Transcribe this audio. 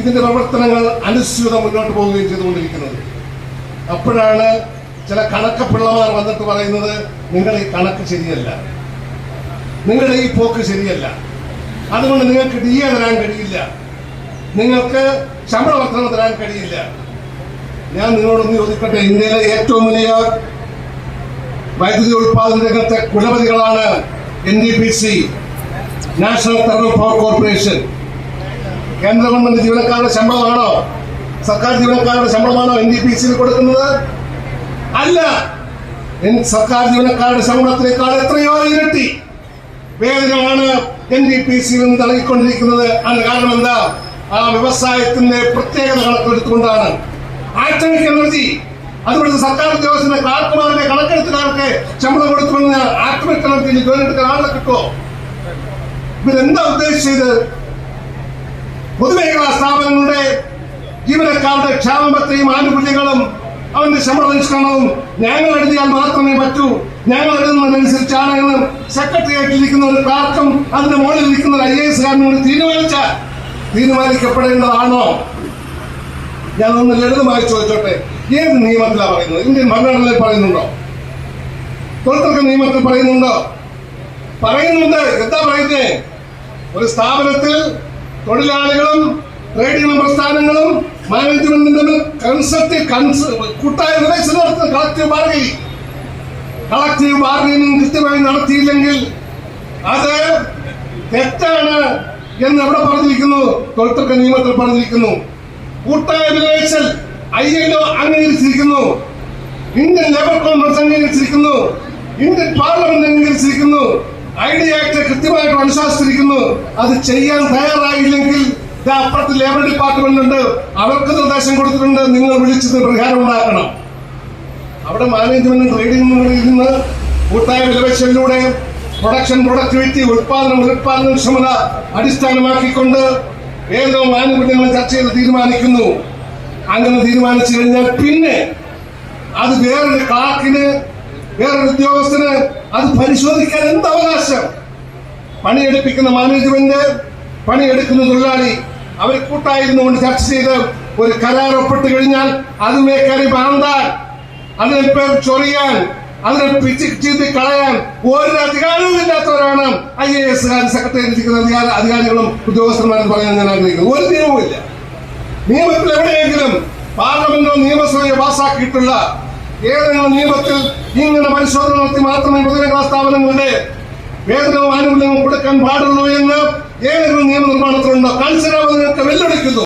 ഇതിന്റെ പ്രവർത്തനങ്ങൾ അനുസ്യൂതം മുന്നോട്ട് പോവുകയും ചെയ്തുകൊണ്ടിരിക്കുന്നത്. അപ്പോഴാണ് ചില കണക്ക് പിള്ളമാർ വന്നിട്ട് പറയുന്നത് നിങ്ങൾ ഈ കണക്ക് ശരിയല്ല. നിങ്ങളുടെ ഈ പോക്ക് ശരിയല്ല. അതുകൊണ്ട് നിങ്ങൾക്ക് ഡി എ തരാൻ കഴിയില്ല. നിങ്ങൾക്ക് ശമ്പള വർധന തരാൻ കഴിയില്ല. ഞാൻ നിങ്ങളോടൊന്ന് ചോദിക്കട്ടെ ഇന്ത്യയിലെ ഏറ്റവും വലിയ വൈദ്യുതി ഉൽപാദന രംഗത്തെ കുലപതികളാണ് N D P C national thermal power corporation കേന്ദ്ര ഗവൺമെന്റ് ജീവനക്കാരുടെ ശമ്പളമാണോ? സർക്കാർ ജീവനക്കാരുടെ ശമ്പളമാണോ എൻ ഡി പി സിയിൽ കൊടുക്കുന്നത്? അല്ല. സർക്കാർ ജീവനക്കാരുടെ ശമ്പളത്തിനേക്കാൾ എത്രയോ ഇരട്ടി വേതനമാണ് എൻ ഡി പി സിയിൽ നിന്ന് അതിന് കാരണം എന്താ? ആ വ്യവസായത്തിന്റെ പ്രത്യേകത കണക്കെടുത്തുകൊണ്ടാണ്. ആറ്റമിക് എനർജി അതുകൊണ്ട് സർക്കാർ ഉദ്യോഗസ്ഥന്റെ ക്ലാർക്കുമാരുടെ കണക്കെടുത്തുകാർക്ക് ശമ്പളം കൊടുത്തുകൊണ്ട് ആറ്റമിക് എനർജി ജോലി എടുക്കാൻ ആളെ കിട്ടുമോ ഇവരെന്താ ഉദ്ദേശിച്ചത്? പൊതുമേഖലാ സ്ഥാപനങ്ങളുടെ ജീവനക്കാരുടെ ക്ഷാമത്തെയും ആനുകൂല്യങ്ങളും അവന്റെ ശമ്പള പരിഷ്കരണവും ഞങ്ങൾ എഴുതിയാൽ മാത്രമേ പറ്റൂ. ഞങ്ങൾ എഴുതുന്നതനുസരിച്ചാണ് എന്ന് സെക്രട്ടറി ഇരിക്കുന്ന ഒരു ക്ലാർക്കും അതിന്റെ മുകളിൽ ഇരിക്കുന്ന ഒരു ഐ എസ് കാരണം തീരുമാനിച്ച തീരുമാനിക്കപ്പെടേണ്ടതാണോ? ഞാൻ ഒന്ന് ലളിതമായി ചോദിച്ചോട്ടെ. ഏത് നിയമത്തിലാണ് പറയുന്നത്? ഇന്ത്യൻ ഭരണഘടനയിൽ പറയുന്നുണ്ടോ? തൊഴിൽത്തർക്ക നിയമത്തിൽ പറയുന്നുണ്ടോ? പറയുന്നുണ്ട്. എന്താ പറയുന്നേ? ഒരു സ്ഥാപനത്തിൽ തൊഴിലാളികളും ട്രേഡ് യൂണിയൻ പ്രസ്ഥാനങ്ങളും മാനേജ്മെന്റും തമ്മിൽ കൺസൾട്ട് കൂട്ടായ നിർദ്ദേശം നടത്തുന്ന കളക്റ്റീവ് ബാർഗനിങ് കളക്റ്റീവ് ബാർഗനിങ് കൃത്യമായി നടത്തിയില്ലെങ്കിൽ അത് തെറ്റാണ് എന്ന് എവിടെ പറഞ്ഞിരിക്കുന്നു? തൊഴിൽത്തർക്ക നിയമത്തിൽ പറഞ്ഞിരിക്കുന്നു. കൂട്ടായ വിലപേശൽ ഐ എൽ ഒ അംഗീകരിച്ചിരിക്കുന്നു. ഇന്ത്യൻ ലേബർ കോൺഗ്രസ് അംഗീകരിച്ചിരിക്കുന്നു. ഇന്ത്യൻ പാർലമെന്റ് അംഗീകരിച്ചിരിക്കുന്നു. ഐ ഡി ആക്ട് കൃത്യമായിട്ട് അനുശാസിച്ചിരിക്കുന്നു. അത് ചെയ്യാൻ തയ്യാറായില്ലെങ്കിൽ അപ്പുറത്ത് ലേബർ ഡിപ്പാർട്ട്മെന്റ് ഉണ്ട്. അവർക്ക് നിർദ്ദേശം കൊടുത്തിട്ടുണ്ട്. നിങ്ങൾ വിളിച്ചത് പരിഹാരം ഉണ്ടാക്കണം. അവിടെ മാനേജ്മെന്റ് ട്രേഡിംഗ് നിന്ന് കൂട്ടായ വിലപേശലിലൂടെ പ്രൊഡക്ഷൻ പ്രൊഡക്ടിവിറ്റി ഉത്പാദനം ഉത്പാദനക്ഷമത അടിസ്ഥാനമാക്കിക്കൊണ്ട് ഏതോ ആനുകൂല്യങ്ങളും ചർച്ച ചെയ്ത് തീരുമാനിക്കുന്നു. അങ്ങനെ തീരുമാനിച്ചു കഴിഞ്ഞാൽ പിന്നെ അത് വേറൊരു ക്ലാർക്കിന് വേറൊരു ഉദ്യോഗസ്ഥന് അത് പരിശോധിക്കാൻ എന്ത് അവകാശം? പണിയെടുപ്പിക്കുന്ന മാനേജ്മെന്റ് പണിയെടുക്കുന്ന തൊഴിലാളി അവർ കൂട്ടായിരുന്നു കൊണ്ട് ചർച്ച ചെയ്ത് ഒരു കരാർ ഒപ്പിട്ട് കഴിഞ്ഞാൽ അത് കയറി പാന്താൻ അതിനെ പേർ ചൊറിയാൻ അതിനെ പിച്ച് ചീത്തി കളയാൻ ഒരു അധികാരവും ഇല്ലാത്തവരാണ് ഐ എ എസ് സെക്രട്ടറി ഇരിക്കുന്ന അധികാര അധികാരികളും ഉദ്യോഗസ്ഥന്മാരും പറയാൻ ഞാൻ ആഗ്രഹിക്കുന്നു. ഒരു നിയമവുമില്ല. നിയമത്തിൽ എവിടെയെങ്കിലും പാർലമെന്റോ നിയമസഭയോ പാസാക്കിയിട്ടുള്ള ഏതെങ്കിലും നിയമത്തിൽ ഇങ്ങനെ പരിശോധന നടത്തി മാത്രമേ പൊതുമേഖലാ സ്ഥാപനങ്ങളുടെ വേതനവും ആനുകൂല്യവും കൊടുക്കാൻ പാടുള്ളൂ എന്ന് ഏതെങ്കിലും നിയമനിർമ്മാണത്തിലുണ്ടോ? കൺസിഡർ വെല്ലുവിളിക്കുന്നു